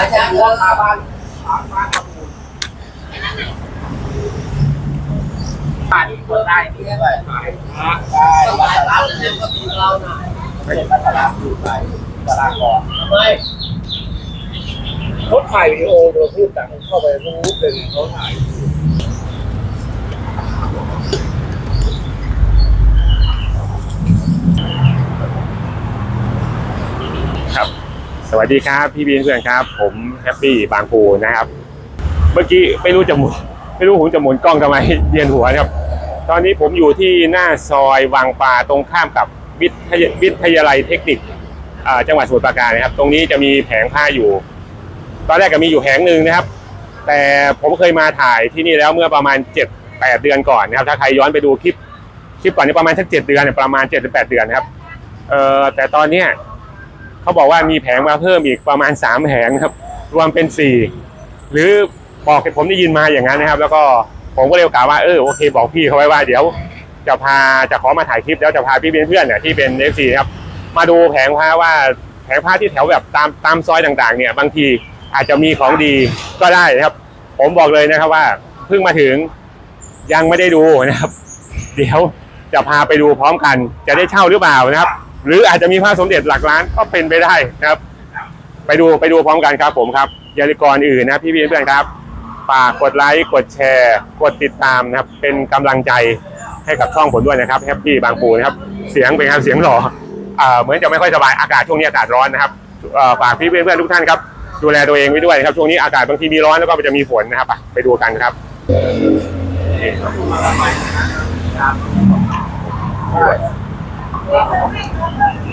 อาจารย์ราคาบ้านบ้านขมูลบ้านเปิดได้ที่ได้ได้บ้านร้านเล่นก็ตีเราหน่อยไม่ใช่ตลาดอยู่ไปตลาดก่อนทำไมเขาถ่ายวิดีโอโดยพูดต่างเข้าไปรู้เลยเขาถ่ายครับ สวัสดีครับพี่บีเพื่อนครับ ผมแฮปปี้บางปูนะครับ เมื่อกี้ไม่รู้จะหมุนไม่รู้ผมจะหมุนกล้องทำไมเวียนหัวครับ ตอนนี้ผมอยู่ที่หน้าซอยวังปลาตรงข้ามกับวิทยวิทยาลัยเทคนิคจังหวัดสมุทรปราการนะครับ ตรงนี้จะมีแผงผ้าอยู่ ตอนแรกก็มีอยู่แผงหนึ่งนะครับ แต่ผมเคยมาถ่ายที่นี่แล้วเมื่อประมาณ7 8เดือนก่อนนะครับ ถ้าใครย้อนไปดูคลิปคลิปก่อนนี้ประมาณสักเจ็ดเดือนประมาณ7จ็ดแปดเดือนนะครับเอ่อแต่ตอนเนี้ย เขาบอกว่ามีแผงมาเพิ่มอีกประมาณสามแผงครับ รวมเป็นสี่หรือบอกให้ผมได้ยินมาอย่างนั้นนะครับ แล้วก็ผมก็เลยกล่าวว่าเออโอเค บอกพี่เขาไว้ว่าเดี๋ยว จะพาจะขอมาถ่ายคลิปแล้วจะพาพี่เพื่อนๆเนี่ยที่เป็นเอฟซีครับมาดูแผงผ้าว่าแผงผ้าที่แถวแบบตามตามซอยต่างๆ เนี่ยบางทีอาจจะมีของดีก็ได้นะครับ ผมบอกเลยนะครับว่าเพิ่งมาถึงยังไม่ได้ดูนะครับ เดี๋ยวจะพาไปดูพร้อมกัน จะได้เช่าหรือเปล่านะครับ หรืออาจจะมีผ้าสมเด็จหลักล้านก็เป็นไปได้นะครับ ไปดูไปดูพร้อมกันครับผมครับยาลืมก่อนอื่นนะพี่พี่เพื่อนครับฝากกดไลค์กดแชร์ กดติดตามนะครับ เป็นกำลังใจให้กับช่องผมด้วยนะครับแฮปปี้บางปูนะครับ เสียงเป็นครับเสียงหล่ออเหมือนจะไม่ค่อยสบายอากาศช่วงนี้อากาศร้อนนะครับฝากพี่เพื่อนๆทุกท่านครับดูแลตัวเองไว้ด้วยนะครับช่วงนี้อากาศบางทีมีร้อนแล้วก็จะมีฝนนะครับไปดูกันครับ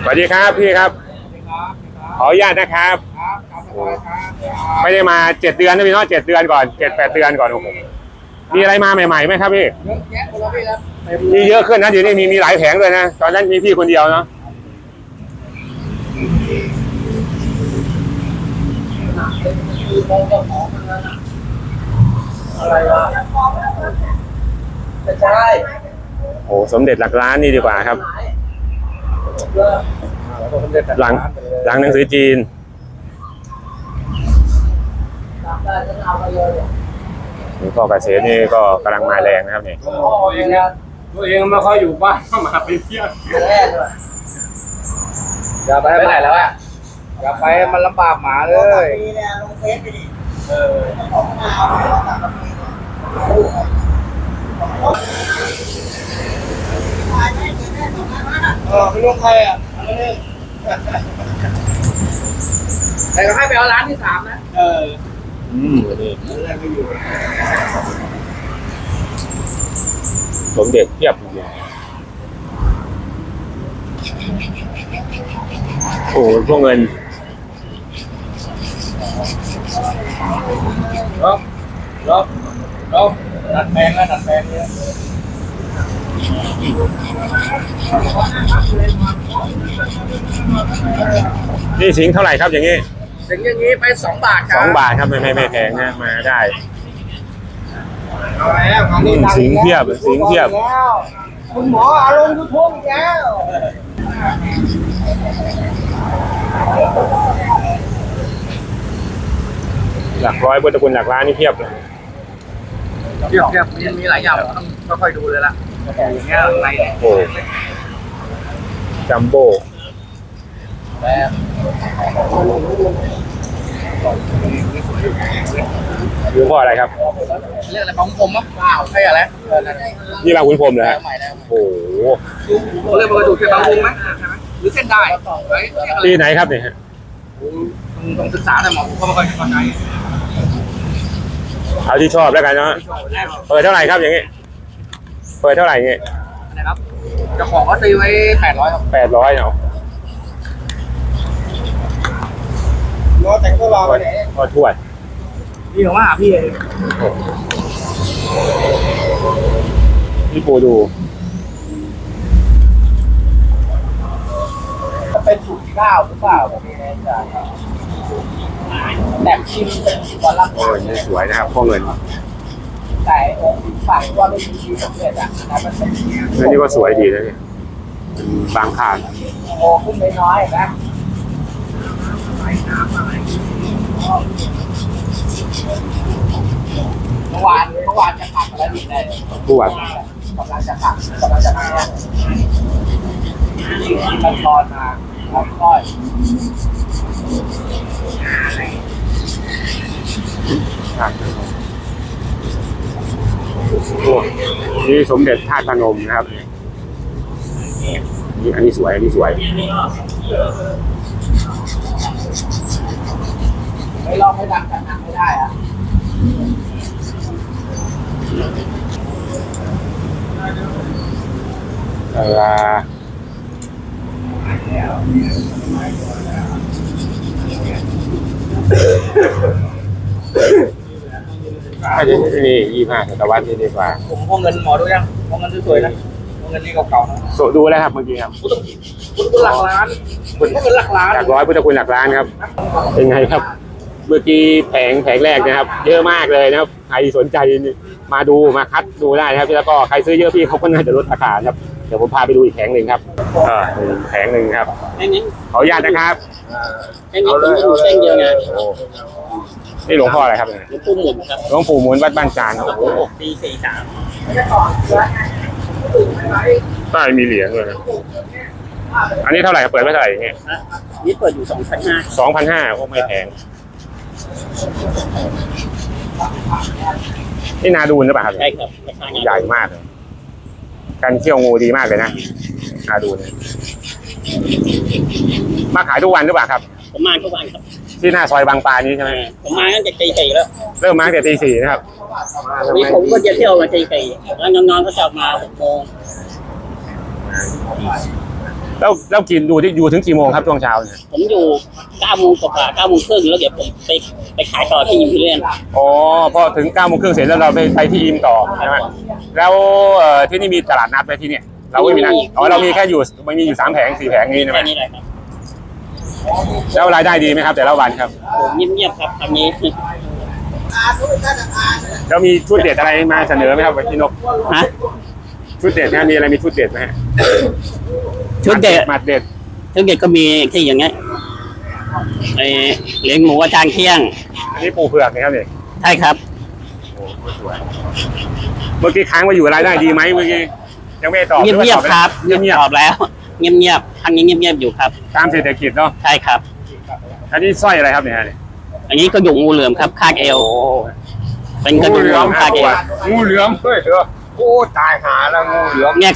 สวัสดีครับพี่ครับ ขออนุญาตนะครับ ไม่ได้มาเจ็ดเดือนนะพี่เนาะเจ็ดเดือนก่อนเจ็ดแปดเดือนก่อนโอ้โหมีอะไรมาใหม่ๆไหมครับพี่เยอะแยะคนละพี่แล้วมีเยอะขึ้นนะเดี๋ยวนี้มีมีหลายแผงเลยนะตอนนั้นมีพี่คนเดียวเนาะอะอะไรวะไม่ใช่โอ้สมเด็จหลักล้านนี่ดีกว่าครับ หลังหลังหนังสือจีนตามได้ก็เอาไปเลยนี่พ่อเกษตรนี่ก็กำลังมาแรงนะครับนี่โอ้ยเองนะตัวเองไม่ค่อยอยู่บ้านมาไปเที่ยวแน่เลยอย่าไปไหนแล้วอะอย่าไปมันลำบากหมาเลยมีเนี่ยลงเฟซไปดิเออ เออไม่รู้ใครอะแต่ก็ให้ไปเอาร้านที่สามนะ เอออืมนี่สมเด็จเทียบอยู่โอ้พวกเงินลบลบลบดัดแปลงแล้วดัดแปลงเนี่ย นี่สิงห์เท่าไหร่ครับอย่างนี้ถึงอย่างนี้ไปสองบาทคสรับองบาทครับไม่ไม่ไม่แพงนะมาได้ เอาแล้วคราวนี้อืมตังค์สิงห์เทียบสิงห์เทียบ แล้วคุณหมออารมณ์ยูทูบอีกแล้วหลักร้อยพุทธคุณหลักล้านนี่เทียบเลยเทียบเทียบมันมีหลายอย่างต้องค่อยๆดูเลยล่ะ อย่างเงี้ยอะไรเนี่ยโอ้จัมโบ้แบบหรือพ่ออะไรครับ เรียกอะไรของผมมะเปล่าใช่อะไรเออนั่นแหละนี่บางขุนพรหมเหรอฮะใหม่แล้วโอ้โหเขาเรียกมันกระดูกเส้นบางวงไหมใช่ไหมหรือเส้นได้เฮ้ยเรียกอะไรที่ไหนครับเนี่ยฮะต้องต้องศึกษาแต่หมอผมก็ไม่ค่อยเข้าใจเอาที่ชอบแล้วกันเนาะไม่ชอบแรกหรอกเปิดเท่าไหร่ครับอย่างงี้ เปิดเท่าไหร่อย่างงี้นะครับเจ้าของก็ตีไว้แปดร้อยครับแปดร้อยเนาะรอแต่งตัวรอไปไหนก็ทวดพี่ของว่าพี่เองพี่ปูดูเป็นสูตรข้าวหรือเปล่าผมไม่แน่ใจแต่ชิมเป็นวันละโอ้ยนี่สวยนะครับพ่อเงิน แต่องค์ฝั่งว่าไม่มีชีสำเร็จอะแต่มันเป็นเงินนี่ก็สวยดีนะเนี่ยบางขาดโมขึ้นไปน้อยนะเมื่อวานเมื่อวานจะขับมาแล้วดีเลยปวดกำลังจะขับกำลังจะมาเนี่ยที่มันตอนมาค่อยโอ้ นี่สมเด็จธาตุพนมนะครับนี่อันนี้สวย อันนี้สวยไม่ลองไม่ดังกันนั่งไม่ได้อะเออ อันนี้นี่ยี่ห้าศตวรรษนี่ดีกว่าผมพวกเงินหมอดูยังพวกเงินสวยๆนะพวกเงินนี่เก่าๆนะโสดูแล้วครับเมื่อกี้ครับพุทธคุณหลักล้านพุทธคุณหลักล้านหลักร้อยพุทธคุณหลักล้านครับเป็นไงครับ เมื่อกี้แผงแผงแรกนะครับ เยอะมากเลยนะครับใครสนใจมาดูมาคัดดูได้นะครับแล้วก็ใครซื้อเยอะพี่เขาก็น่าจะลดราคาครับ เดี๋ยวผมพาไปดูอีกแผงหนึ่งครับอ่าแผงหนึ่งครับไอ้นี้ขออนุญาตนะครับไอ้นี้ผมจะอยู่เส้นเดียวไงนี่หลวงพ่ออะไรครับเนี่ยหลวงปู่หมุนครับหลวงปู่หมุนวัดบ้านจานโอ้โหปีสี่สามใต้มีเหรียญด้วยนะอันนี้เท่าไหร่ครับเปิดไว้เท่าไหร่อย่างเงี้ยนี่เปิดอยู่สองพันห้าสองพันห้าโอ้ไม่แพงนี่นาดูนหรือเปล่าครับใช่ครับราคาใหญ่มากเลย กันเที่ยวงูดีมากเลยนะนาดูนมาขายทุกวันหรือเปล่าครับ ผมมาทุกวันครับ ที่หน้าซอยบางปลานี้ใช่ไหมผมมาตั้งแต่ตีสี่แล้ว เริ่มมาตั้งแต่ตีสี่นะครับนี่ผมก็จะเที่ยวมาตีสี่แล้วน้องๆก็จะมาหกโมง แล้วแล้วกินดูที่อยู่ถึงกี่โมงครับช่วงเช้าเนี่ยผมอยู่เก้าโมงกว่าเก้าโมงครึ่งแล้วเดี๋ยวผมไปไปขายต่อที่ยิมพิเรียนอ๋อพอถึงเก้าโมงครึ่งเสร็จแล้วเราไปไปที่อิมต่อใช่ไหมแล้วเอ่อที่นี่มีตลาดนัดไหมที่เนี่ยเราไม่มีนะอ๋อเรามีแค่อยู่มันมีอยู่สามแผงสี่แผงนี้ใช่ไหมแค่นี้แหละครับแล้วรายได้ดีไหมครับ แต่ละวันครับผมเงียบๆครับทำนี้แล้วมีชุดเด็ดอะไรมาเสนอไหมครับพี่นกฮะ ชุดเด็ดนะมีอะไรมีชุดเด็ดไหมฮะชุดเด็ดหมัดเด็ดชุดเด็ดก็มีที่อย่างเงี้ยไอเลี้ยงหมูอาจารย์เที่ยง อันนี้ปูเผือกนะครับเนี่ยใช่ครับเมื่อกี้ค้างไว้อยู่รายได้ดีไหมเมื่อกี้ยังไม่ได้ตอบเงียบๆครับเงียบเงียบตอบแล้ว เงียบๆทางนี้เงียบๆอยู่ครับๆตามเศรษฐกิจเนาะใช่ครับ อันนี้สร้อยอะไรครับเนี่ยอันนี้ก็หยกงูเหลือมครับคาดเอวเป็นกระดูกของคาดเอวงูเหลือมเฮ้ยเออ โอ้ตายหาแล้วงูเหลือมเนี่ย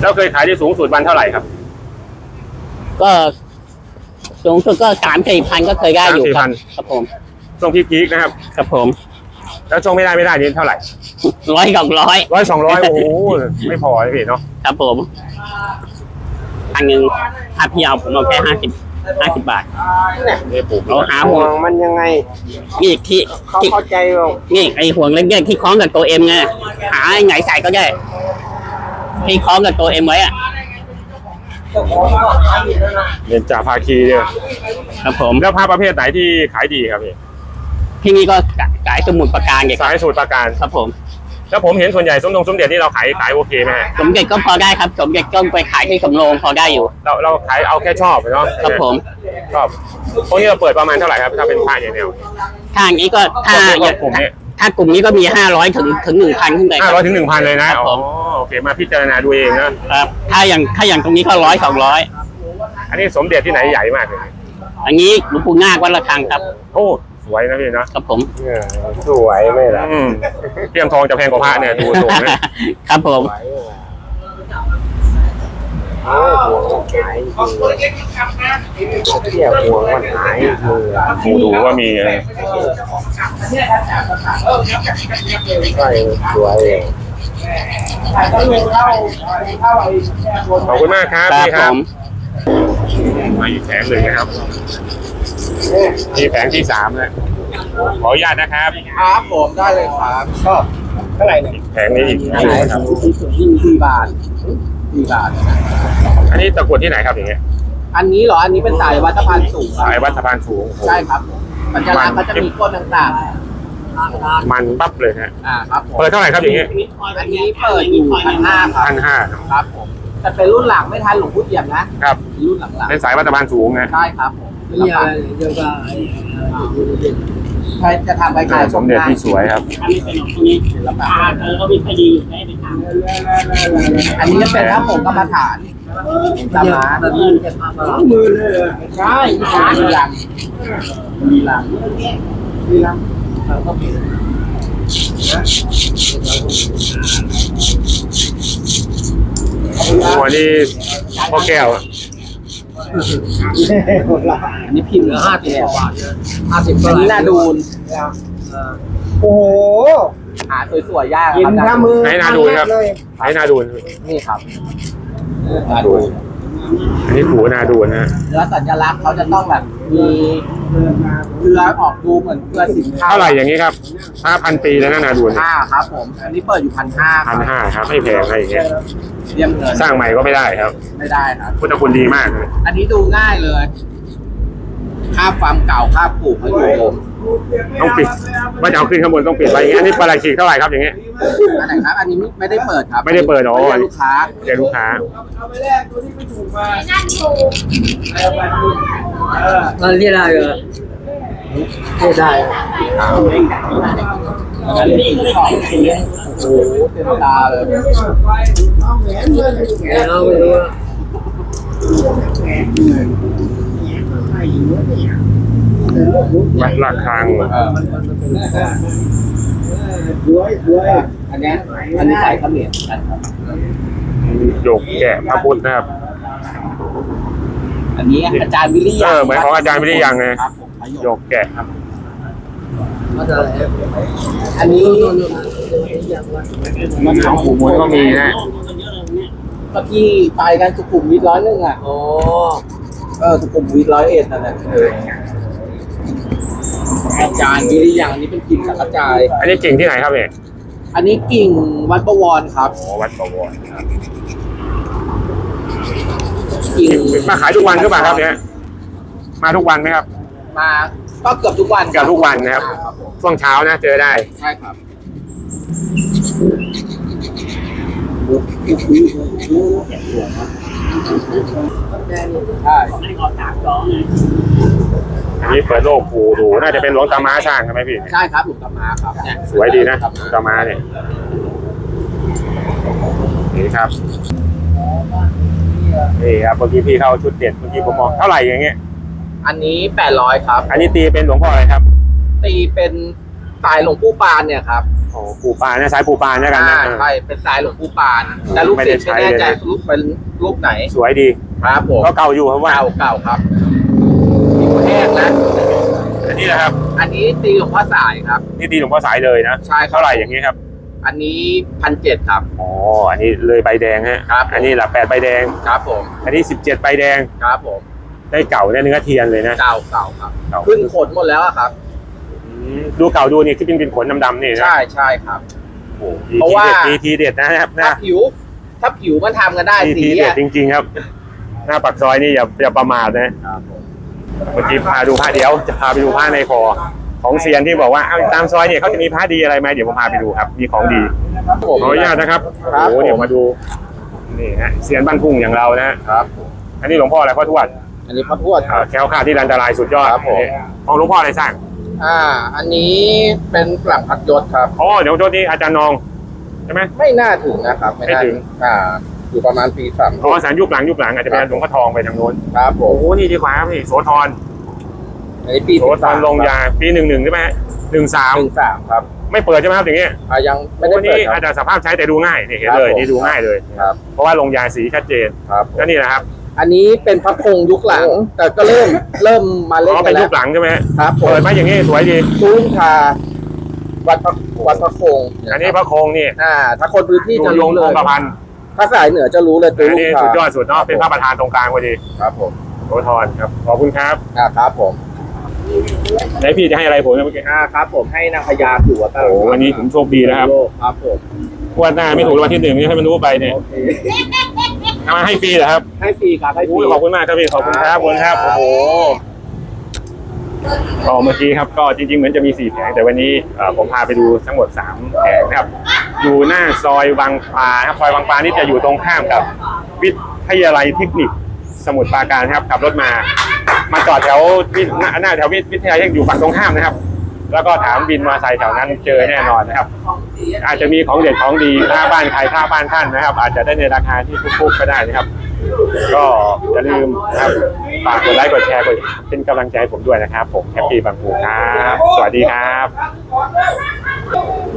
แล้วเคยขายได้สูงสุดวันเท่าไหร่ครับก็สูงสุดก็สามสี่พันก็เคยได้อยู่ครับ3-4,000ครับผมช่วงพีคๆนะครับ ครับผม แล้วช่วงไม่ได้ไม่ได้นี่เท่าไหร่ร้อยกับร้อยร้อยสองร้อยโอ้โหไม่พอเลยพี่เนาะครับผม อันหนึ่งถ้าพี่เอาผมเอาแค่ห้าสิบ ห้าสิบบาทนี่ปลูกเราหาห่วงมันยังไง นี่ที่เขาที่เข้าใจว่านี่ไอห่วงเล็กๆที่คล้องกับตัวเอ็มไงหาไอ้ไหนใส่ก็ได้ที่คล้องกับตัวเอ็มไว้อะเรียนจ่าภาคีเนี่ยครับผมแล้วผ้าประเภทไหนที่ขายดีครับพี่ที่นี่ก็ขายสมุดประการเด็กสายสูตรประการครับผม แล้วผมเห็นส่วนใหญ่สมดงสมเด็จนี่เราขายขายโอเคไหมฮะสมเด็จก็พอได้ครับ สมเด็จก็ไปขายที่สำโรงพอได้อยู่ เราเราขายเอาแค่ชอบเนาะครับผมชอบพวกนี้เราเปิดประมาณเท่าไหร่ครับถ้าเป็นผ้าอย่างเดียวถ้าอย่างนี้ก็ถ้าพวกกลุ่มนี้ถ้ากลุ่มนี้ก็มีห้าร้อยถึงถึงหนึ่งพันขึ้นไปคห้ารับร้อยถึงหนึ่งพันเลยนะครับผอ๋อมโอเคมาพิจารณาดูเองนะครับถ้าอย่างถ้าอย่างตรงนี้ก็ร้อยสองร้อยอันนี้สมเด็จที่ไหนใหญ่มากเลยอันนี้หลวงปู่นาควัดระฆังครับ โอ้ สวยนะพี่เนาะครับผมสวยไหมล่ะอืมเตรียมทองจะแพงกว่าพระเนี่ยดูสูงนะครับผมโอ้หัวหายเที่ยวหัวมันหายมือดูดูว่ามีใช่สวยขอบคุณมากครับครับพี่คผรับมมาอีกแผงหนึ่งนะครับ นี่แผงที่สามแล้วขออนุญาตนะครับ ครับผมได้เลยครับก็เท่าไหร่เนี่ยแผงนี้อีกแผงหนึ่งนะครับ สี่บาทสี่บาทอันนี้ตะกรุดที่ไหนครับอย่างเงี้ยอันนี้เหรออันนี้เป็นสายวัดสะพานสูงครัสายบวัดสะพานสูงโอ้โห ใช่ครับปัญจลักษณ์ก็จะมีก้นต่างมันปั๊บเลยฮะๆอ่าครับผมเปิดเท่าไหร่ครับอย่างเงี้ยอันนี้เปิดอยู่พันห้าครับพันห้าครับผมโแต่เป็นรุ่นหลังไม่ทันหลวงพ่อเอี่ยมนะครับ รุ่นหลังเป็นสายวัตบาลสูงนะๆใช่ครับผม นี่อะไรเดียวกัใครจะทำใครๆสมเด็จที่สวยครับอันนี้เป็นของตรงนี้ตาเธอก็มีคดีอยู่ได้ไปทำอันนี้จะเป็นพระผงกรรมฐานตามร้านมือเลยใช่มีหลังมีหลังมีหลังเราก็มีหัวนี่พ่อแก้ว อันนี้พิมพ์เหลือห้าสิบกว่าบาทห้าสิบอันนี้น่าดูนโอ้โห หาสวยๆยากกินครับข้ามือให้นาดูครับให้นาดูนนี่ครับนาดูนอันนี้ผูนาดูนนะแล้วสัญลักษณ์เขาจะต้องแบบ มีเรือออกดูเหมือนเรือสินค้าเท่าไหร่อย่างนี้ครับห้าพันปีแล้วนะนาดูนห้าครับผม อันนี้เปิดอยู่พันห้าพันห้าครับไม่แพงอะไรอย่างเงี้ยเยี่ยมเงินสร้างใหม่ก็ไม่ได้ครับ ไม่ได้ครับพุทธคุณดีมากเลยอันนี้ดูง่ายเลย ค่าบความเก่าค่าปลูกเขาอยู่ผมต้องปิด ว่าจะเอาขึ้นข้างบนต้องปิดไว้อย่างเงี้ยอันนี้ปลาไหลขีดเท่าไหร่ครับอย่างเงี้ย อันไหนครับอันนี้ไม่ได้เปิดครับไม่ได้เปิดอ๋อไม่ได้ลูกค้าเดี๋ยวลูกค้าเราเรียกได้เหรอเรียกได้อันนี้โอ้โหเต็มตาเลยเราไม่รู้วั ดระฆังเอออันนี้อันนี้ใสายเขมิ้นกันครับหยกแกะพระพุทธนะครับ อันนี้อาจารย์วิริยะเออเหมือนของอาจารย์วิริยังไงหโยกแกะครับมาจากไหนอันนี้มันของผูมวยก็มีนะเมื่อกี้ไปกันสุขุมวิทร้อยหนึ่งอะอ๋อเออสุขุมวิทร้อยเอ็ดนั่นแหละ อออาจารย์วิริยังอันนี้เป็นกิ่งสังกระจาย อันนี้กิ่งที่ไหนครับเนี่ยอันนี้กิ่งวัดประวรครับอ๋อวัดประวรครับกิ่งมาขายทุกวันหรือเปล่าครับเนี่ยมาทุกวันไหมครับ มาก็เกือบทุกวันเกือบทุกวันนะครับครับผมช่วงเช้านะเจอได้ใช่ครับใช่ไม่ข อสามสองเลยอันนี้เปิดโลกผูดูน่าจะเป็นหลวงตาม้าช่างใช่ไหมพี่ ใช่ครับหลวงตามาครับเนี่ยสวยดีนะหลวงตาม้าเนี่ยนี่ครับนี่ครับเมื่อกี้พี่เข้าชุดเด็ดเมื่อกี้ผมมองเท่าไหร่อย่างเงี้ย อันนี้แปดร้อยครับ อันนี้ตีเป็นหลวงพ่ออะไรครับตีเป็นสายหลวงปู่ปานเนี่ยครับโอ้ปู่ปานนะสายปู่ปานนะกันนะ อ่าใช่เป็นสายหลวงปู่ปานแต่ลูกศิษย์ไม่ไม่ได้ใช้แน่ใจเลยลูกเป็นลูกไหน สวยดีครับผมก็เก่าอยู่ครับว่า เก่าเก่าครับมี แห้งแล้ว อันนี้นะครับ อันนี้ตีหลวงพ่อสายครับ นี่ตีหลวงพ่อสายเลยนะใช่ครับ เท่าไหร่อย่างนี้ครับอันนี้พันเจ็ดครับ อ๋ออันนี้เลยใบแดงฮะครับอันนี้หลักแปดใบแดง ครับผมอันนี้สิบเจ็ดใบแดงครับผมได้เก่าได้เนื้อเทียนเลยนะ เก่าเก่าครับ เก่า ขึ้นขนหมดแล้วอะครับ อืมดูเก่าดูนี่ที่เป็นเป็นขนดำๆนี่นะใช่ใช่ครับโอ้โหเพราะว่าทีทีเด็ดนะครับหถ้าน้าผิว ถ้าผิวมันทำกันได้ทีสีทีเด็ดอะจริงๆครับ หน้าปักซอยนี่อย่าอย่าประมาทนะ ครับผม เมื่อกี้พาดูผ้าเดี๋ยว จะพาไปดูผ้าในคอ ของเซียนที่บอกว่าเอาตามซอยเนี่ยเขาจะมีผ้าดีอะไรไหมเดี๋ยวผมพาไปดูครับ มีของดีผมขออนุญาตนะครับครับโอ้โหเดี๋ยวผมมาดูนี่ฮะเซียนบ้านทุ่งอย่างเรานะฮะครับ อันนี้หลวงพ่ออะไรพ่อทวดอันนี้พระทวดคอ่ารับ แคล้วคลาดที่อันตรายสุดยอดครับผมนี่ของหลวงพ่ออะไรสร้าง อ่า อันนี้เป็นปลักผักยศครับอ๋อเดี๋ยวโทษนี้อาจารย์นองใช่ไหมไม่น่าถึงนะครับไม่น่าไม่ถึถึงงอ่า อยู่ประมาณปีสามอ๋อสารยุคหลังยุคหลังอาจจะเป็นหลวงพ่อทองไปทางโน้นครับผโอ้มโหนี่ดีกว่าครับนี่โสธรอันนี้ปีโสธรลงยาปีหนึ่งหนึ่งใช่ไหมฮะหนึ่งสามหนึ่งสามครับไม่เปิดใช่ไหมครับอย่างเงี้ยอ่ายังไม่โอ้ได้เปิดนี่คอารับจจะสภาพใช้แต่ดูง่ายนี่เห็นครับเลยผม นี่ดูง่ายเลย ครับเพราะว่าลงยาสีชัดเจนครับผมก็นี่นะครับอันนี้เป็นพระคงยุคหลัง แต่ก็เริ่มเริ่มมาอ๋เล่นอกัเป็นนแล้ยุวคหลังใช่ไหมฮะครับผมเปิดมาอย่างงี้สวยดีตุ้งชาวัดพระวัดพระคงอันนี้พระโคงนี่อ่า ถ้าคนพื้นที่ดูจะยรู้งเลคงยประพันธ์ ถ้าสายเหนือจะรู้เลยตุ้อันงนี้ชาสุดยอดสุดเนาะเป็นพระประธานตรงกลางพอดีครับผมโสธรครับขอบคุณครับอ่าครับผมไหนพี่จะให้อะไรผมนะเมื่อกี้อ่าครับผมให้นางพญาถือว่าโอ้โหวันนี้ผมโชคดีนะครับครับผมงวันหน้าไม่ถูกรางวัลที่หนึ่งนี่ให้มันรู้ไปเนี่ยโอเคเอามาให้ฟรีเหรอครับให้ฟรีครับให้ฟรี อุ้ยขอบคุณมากครับพี่ขอบคุณครับขอบคุณครับโอ้โหก็เมื่อกี้ครับก็จริงๆเหมือนจะมีสี่แผงแต่วันนี้เอ่อผมพาไปดูทั้งหมดสามแผงนะครับ อยู่หน้าซอยวังปลาครับซอยวังปลานี่จะอยู่ตรงข้ามกับวิทยาลัยเทคนิคสมุทรปราการครับขับรถมา มาจอดแถววิหน้าหน้าแถววิทยาลัยเทคนิคอยู่ฝั่งตรงข้ามนะครับ แล้วก็ถามบินมาใส่แถวนั้นเจอแน่นอนนะครับ อาจจะมีของเด็ดของดีค่าบ้านใครค่าบ้านท่านนะครับ อาจจะได้ในราคาที่ฟุกๆก็ได้นะครับ ก็อย่าลืมนะครับฝากกดไลค์กดแชร์กดเป็นกำลังใจให้ผมด้วยนะครับ ผมแฮปปี้บางปูครับ สวัสดีครับ